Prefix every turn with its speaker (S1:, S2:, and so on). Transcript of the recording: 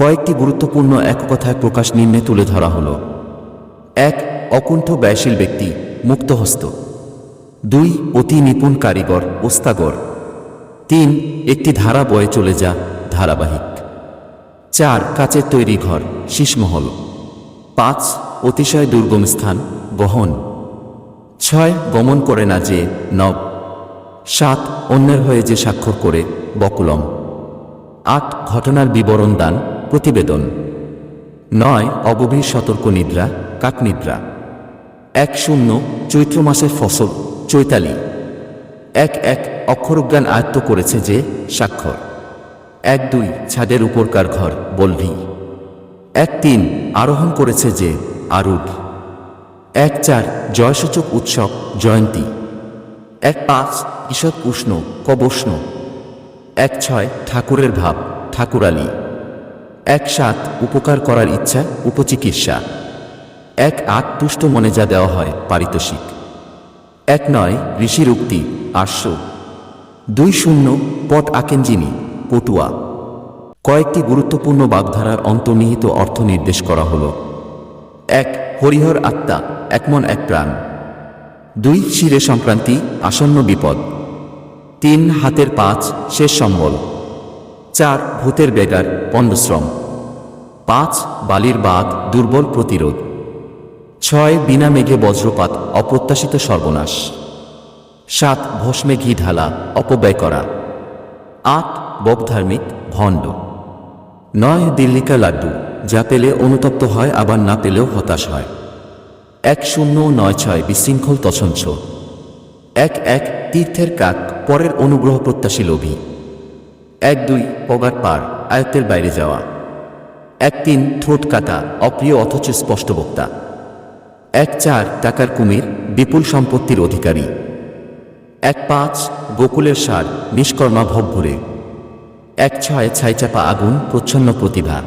S1: কয়েকটি গুরুত্বপূর্ণ এক কথায় প্রকাশ নিম্নে তুলে ধরা হলো। এক, অকুণ্ঠ ব্যয়শীল ব্যক্তি, মুক্তহস্ত। দুই, অতি নিপুণ কারিগর, ওস্তাগর। তিন, একটি ধারা বয়ে চলে যা ধারাবাহিক। চার, কাচের তৈরি ঘর শীষমহল পাঁচ, অতিশয় দুর্গম স্থান বহন ছয়, গমন করে না যে নব। সাত, অন্যের হয়ে যে স্বাক্ষর করে বকুলম। আট, ঘটনার বিবরণ দান প্রতিবেদন। নয়, অগভীর সতর্ক নিদ্রা কাকনিদ্রা এক শূন্য, চৈত্র মাসের ফসল, চৈতালি। এক এক, অক্ষরজ্ঞান আয়ত্ত করেছে যে, স্বাক্ষর। এক দুই, ছাদের উপরকার ঘর, বলভি। এক তিন, আরোহণ করেছে যে আরুঢ় এক চার, জয়সূচক উৎসব, জয়ন্তী। এক পাঁচ, ঈষৎ উষ্ণ, কবষ্ণ। এক ছয়, ঠাকুরের ভাব, ঠাকুরালী। এক সাত উপকার করার ইচ্ছা, উপচিকিৎসা। এক আট তুষ্ট মনে যা দেওয়া হয়, পারিতোষিক। এক নয় ঋষির উক্তি আশ্ব দুই শূন্য, পট আঁকেন যিনি পটুয়া। কয়েকটি গুরুত্বপূর্ণ বাগধারার অন্তর্নিহিত অর্থ নির্দেশ করা হল। এক, হরিহর আত্মা একমন এক প্রাণ। দুই, শিরে সংক্রান্তি, আসন্ন বিপদ। তিন, হাতের পাঁচ, শেষ সম্বল। চার ভূতের বেগার পণ্ডশ্রম পাঁচ বালির বাঘ দুর্বল প্রতিরোধ। ছয় বিনা মেঘে বজ্রপাত, অপ্রত্যাশিত সর্বনাশ। সাত ভস্মে ঘি ঢালা, অপব্যয় করা। আট বকধার্মিক ভণ্ড। নয় দিল্লিকা লাড্ডু, যা পেলে অনুতপ্ত হয়, আবার না পেলেও হতাশ হয়। এক শূন্য নয় ছয় বিশৃঙ্খল তছঞ্চ এক এক তীর্থের কাক, পরের অনুগ্রহ প্রত্যাশী লোভী। এক দুই পগার পার আয়ত্তের বাইরে যাওয়া। এক তিন ঠোঁট কাটা, অপ্রিয় অথচ স্পষ্ট বক্তা। এক চার টাকার কুমির, বিপুল সম্পত্তির অধিকারী। এক পাঁচ গোকুলের সার নিষ্কর্মা ভরে এক ছয় ছাইচাপা আগুন, প্রচ্ছন্ন প্রতিভা।